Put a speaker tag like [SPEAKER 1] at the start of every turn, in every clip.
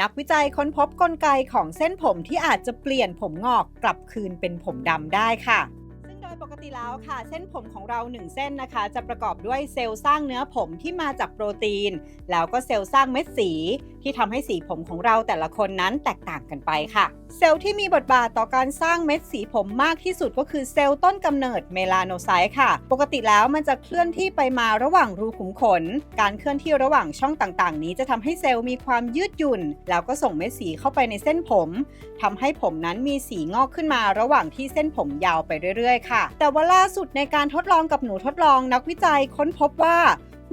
[SPEAKER 1] นักวิจัยค้นพบกลไกของเส้นผมที่อาจจะเปลี่ยนผมงอกกลับคืนเป็นผมดำได้ค่ะ ดยปกติแล้วค่ะ เส้นผมของเรา1เส้นนะคะ จะประกอบด้วยเซลล์สร้างเนื้อผมที่มาจากโปรตีน แล้วก็เซลล์สร้างเม็ดสี ที่ทำให้สีผมของเราแต่ละคนนั้นแตกต่างกันไปค่ะ เซลล์ที่มีบทบาทต่อการสร้างเม็ดสีผมมากที่สุดก็คือเซลล์ต้นกำเนิดเมลานไซต์ค่ะ ปกติแล้วมันจะเคลื่อนที่ไปมาระหว่างรูขุมขน การเคลื่อนที่ระหว่างช่องต่างๆ นี้จะทำให้เซลล์มีความยืดหยุ่น แล้วก็ส่งเม็ดสีเข้าไปในเส้นผมทำให้ผมนั้นมีสีงอกขึ้นมาระหว่างที่เส้นผมยาวไปเรื่อยๆค่ะแต่ว่าล่าสุดในการทดลองกับหนูทดลองนักวิจัยค้นพบว่า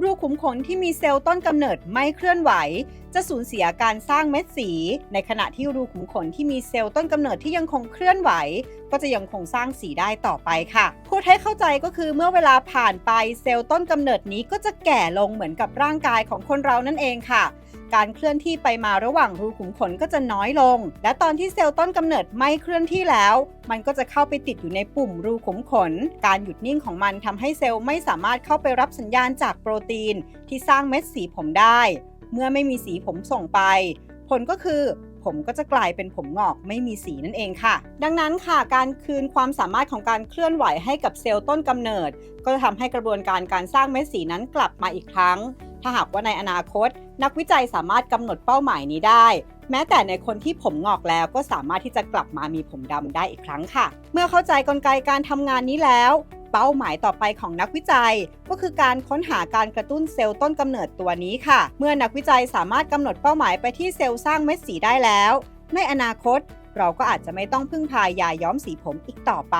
[SPEAKER 1] รูขุมขนที่มีเซลล์ต้นกำเนิดไม่เคลื่อนไหว จะสูญเสียการสร้างเม็ดสี ในขณะที่รูขุมขนที่มีเซลล์ต้นกำเนิดที่ยังคงเคลื่อนไหว ก็จะยังคงสร้างสีได้ต่อไปค่ะ พูดให้เข้าใจก็คือเมื่อเวลาผ่านไปเซลล์ต้นกำเนิดนี้ก็จะแก่ลงเหมือนกับร่างกายของคนเรานั่นเองค่ะ การเคลื่อนที่ไปมาระหว่างรูขุมขนก็จะน้อยลง และตอนที่เซลล์ต้นกำเนิดไม่เคลื่อนที่แล้ว มันก็จะเข้าไปติดอยู่ในปุ่มรูขุมขน การหยุดนิ่งของมันทำให้เซลล์ไม่สามารถเข้าไปรับสัญญาณจากโปรตีน ที่สร้างเม็ดสีผมได้ เมื่อไม่มีสีผมส่งไป ผลก็คือผมก็จะกลายเป็นผมงอกไม่มีสีนั่นเองค่ะ ดังนั้นค่ะ การคืนความสามารถของการเคลื่อนไหวให้กับเซลล์ต้นกำเนิด ก็จะทำให้กระบวนการการสร้างเม็ดสีนั้นกลับมาอีกครั้ง ถ้าหากว่าในอนาคต นักวิจัยสามารถกำหนดเป้าหมายนี้ได้ แม้แต่ในคนที่ผมงอกแล้วก็สามารถที่จะกลับมามีผมดำได้อีกครั้งค่ะ เมื่อเข้าใจกลไกการทำงานนี้แล้วเป้าหมายต่อไปของนักวิจัย ก็คือการค้นหาการกระตุ้นเซลล์ต้นกำเนิดตัวนี้ค่ะ เมื่อนักวิจัยสามารถกำหนดเป้าหมายไปที่เซลล์สร้างเม็ดสีได้แล้ว ในอนาคต เราก็อาจจะไม่ต้องพึ่งพายาย้อมสีผมอีกต่อไป